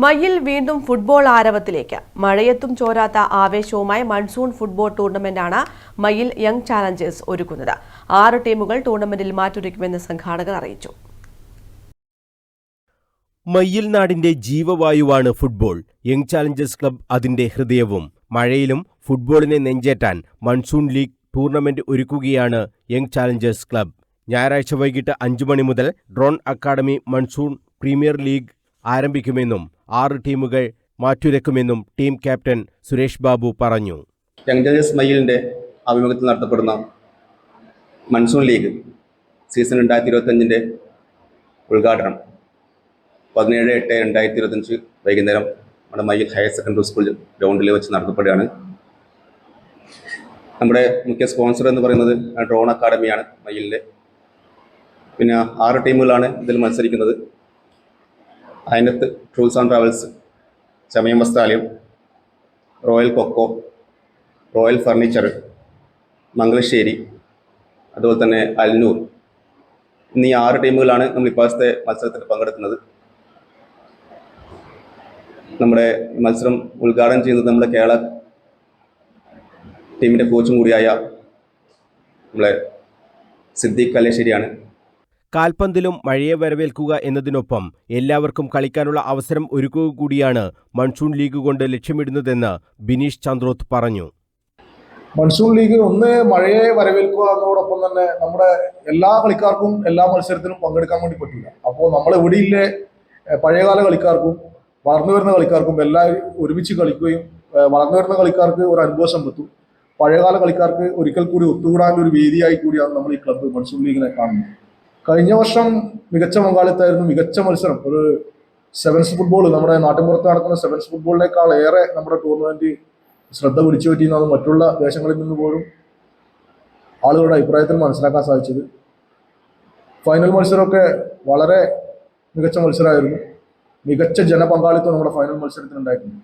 മയിൽ വീണ്ടും ഫുട്ബോൾ ആരവത്തിലേക്ക്. മഴയത്തും ചോരാത്ത ആവേശവുമായി മൺസൂൺ ഫുട്ബോൾ ടൂർണമെന്റാണ് മയ്യിൽ യങ് ചാലഞ്ചേഴ്സ് ഒരുക്കുന്നത്. ആറ് ടീമുകൾ ടൂർണമെന്റിൽ മാറ്റൊരുക്കുമെന്ന് സംഘാടകർ അറിയിച്ചു. മയ്യിൽ നാടിന്റെ ജീവവായുവാണ് ഫുട്ബോൾ. യങ് ചാലഞ്ചേഴ്സ് ക്ലബ് അതിന്റെ ഹൃദയവും മഴയിലും ഫുട്ബോളിനെ നെഞ്ചേറ്റാൻ മൺസൂൺ ലീഗ് ടൂർണമെന്റ് ഒരുക്കുകയാണ് യങ് ചാലഞ്ചേഴ്സ് ക്ലബ്. ഞായറാഴ്ച വൈകിട്ട് അഞ്ചു മണി മുതൽ drone academy monsoon premier league ആരംഭിക്കുമെന്നും ആറ് ടീമുകൾ മാറ്റുരക്കുമെന്നും ടീം ക്യാപ്റ്റൻ സുരേഷ് ബാബു പറഞ്ഞു. യങ് ജഡ്ജസ് ആഭിമുഖ്യത്തിൽ നടത്തപ്പെടുന്ന മൺസൂൺ ലീഗ് സീസൺ രണ്ടായിരത്തി ഇരുപത്തഞ്ചിന്റെ ഉദ്ഘാടനം പതിനേഴ് എട്ട് രണ്ടായിരത്തി ഇരുപത്തഞ്ച് വൈകുന്നേരം നമ്മുടെ മയിൽ ഹയർ സെക്കൻഡറി സ്കൂൾ ഗ്രൗണ്ടിൽ വെച്ച് നടത്തപ്പെടുകയാണ്. നമ്മുടെ മുഖ്യ സ്പോൺസർ എന്ന് പറയുന്നത് ഡ്രോൺ അക്കാഡമിയാണ് മയിലിന്റെ പിന്നെ ആറ് ടീമുകളാണ് ഇതിൽ മത്സരിക്കുന്നത്. അതിനകത്ത് tools and travels Chamayam Vasthralayam royal coco royal furniture Mangalassery അതുപോലെ തന്നെ അൽനൂർ എന്നീ ആറ് ടീമുകളാണ് നമ്മൾ ഇപ്പോഴത്തെ മത്സരത്തിൽ പങ്കെടുക്കുന്നത്. നമ്മുടെ മത്സരം ഉദ്ഘാടനം ചെയ്യുന്നത് നമ്മുടെ കേരള ടീമിന്റെ കോച്ചും കൂടിയായ നമ്മളെ സിദ്ദീഖ് കല്ലേശ്ശേരിയാണ്. കാൽപന്തിലും മഴയെ വരവേൽക്കുക എന്നതിനൊപ്പം എല്ലാവർക്കും കളിക്കാനുള്ള അവസരം ഒരുക്കുക കൂടിയാണ് മൺസൂൺ ലീഗ് കൊണ്ട് ലക്ഷ്യമിടുന്നതെന്ന് ബിനീഷ് ചന്ദ്രോത്ത് പറഞ്ഞു. മൺസൂൺ ലീഗ് ഒന്ന് മഴയെ വരവേൽക്കുക എന്നതോടൊപ്പം തന്നെ നമ്മുടെ എല്ലാ കളിക്കാർക്കും എല്ലാ മത്സരത്തിലും പങ്കെടുക്കാൻ വേണ്ടി പറ്റില്ല. അപ്പോൾ നമ്മൾ ഇവിടെയില്ലേ ഏഹ് പഴയകാല കളിക്കാർക്കും വളർന്നു വരുന്ന കളിക്കാർക്കും എല്ലാവരും ഒരുമിച്ച് കളിക്കുകയും വളർന്നു വരുന്ന കളിക്കാർക്ക് ഒരു അനുഭവ സമ്പത്തും. പഴയകാല കളിക്കാർക്ക് ഒരിക്കൽ കൂടി ഒത്തുകൂടാനുള്ള ഒരു വേദിയായി കൂടിയാണ് നമ്മൾ ഈ ക്ലബ്ബ് മൺസൂൺ ലീഗിനെ കാണുന്നത്. കഴിഞ്ഞ വർഷം മികച്ച പങ്കാളിത്തായിരുന്നു മികച്ച മത്സരം. ഒരു സെവൻസ് ഫുട്ബോൾ നമ്മുടെ നാട്ടിൻപുറത്ത് നടക്കുന്ന സെവൻസ് ഫുട്ബോളിനേക്കാൾ ഏറെ നമ്മുടെ ടൂർണമെന്റ് ശ്രദ്ധ പിടിച്ചു പറ്റിയെന്നത് മറ്റുള്ള ദേശങ്ങളിൽ നിന്ന് പോലും ആളുകളുടെ അഭിപ്രായത്തിൽ മനസ്സിലാക്കാൻ സാധിച്ചത്. ഫൈനൽ മത്സരമൊക്കെ വളരെ മികച്ച മത്സരമായിരുന്നു. മികച്ച ജനപങ്കാളിത്തം നമ്മുടെ ഫൈനൽ മത്സരത്തിനുണ്ടായിരുന്നു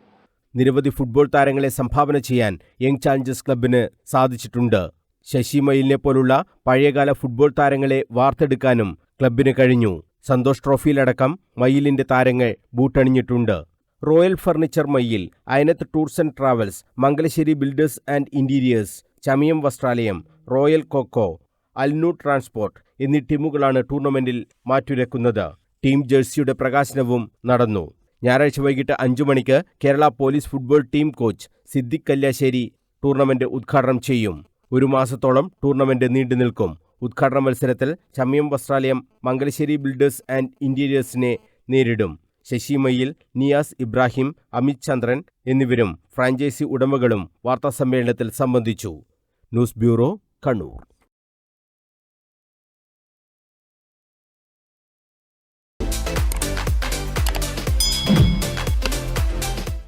നിരവധി ഫുട്ബോൾ താരങ്ങളെ സംഭാവന ചെയ്യാൻ യങ് ചാലഞ്ചേഴ്സ് ക്ലബിന് സാധിച്ചിട്ടുണ്ട്. ശശി മയിലിനെ പോലുള്ള പഴയകാല ഫുട്ബോൾ താരങ്ങളെ വാർത്തെടുക്കാനും ക്ലബിന് കഴിഞ്ഞു. സന്തോഷ് ട്രോഫിയിലടക്കം മയിലിന്റെ താരങ്ങൾ ബൂട്ടണിഞ്ഞിട്ടുണ്ട്. Royal furniture Mayyil Ayanath tours and travels Mangalassery builders and interiors Chamayam Vasthralayam royal coco Alnoor transport എന്നീ ടീമുകളാണ് ടൂർണമെന്റിൽ മാറ്റുരക്കുന്നത്. ടീം ജേഴ്സിയുടെ പ്രകാശനവും നടന്നു. ഞായറാഴ്ച വൈകിട്ട് അഞ്ചു മണിക്ക് Kerala police football team coach Siddique Kalliasseri tournament ഉദ്ഘാടനം ചെയ്യും. ഒരു മാസത്തോളം ടൂർണമെന്റ് നീണ്ടുനിൽക്കും ഉദ്ഘാടന മത്സരത്തിൽ ചമയം വസ്ത്രാലയം മംഗലശ്ശേരി ബിൽഡേഴ്സ് ആൻഡ് ഇന്റീരിയേഴ്സിനെ നേരിടും. ശശിമയിൽ നിയാസ് ഇബ്രാഹിം അമിത് ചന്ദ്രൻ എന്നിവരും ഫ്രാഞ്ചൈസി ഉടമകളും വാർത്താസമ്മേളനത്തിൽ സംബന്ധിച്ചു. News bureau Kannur.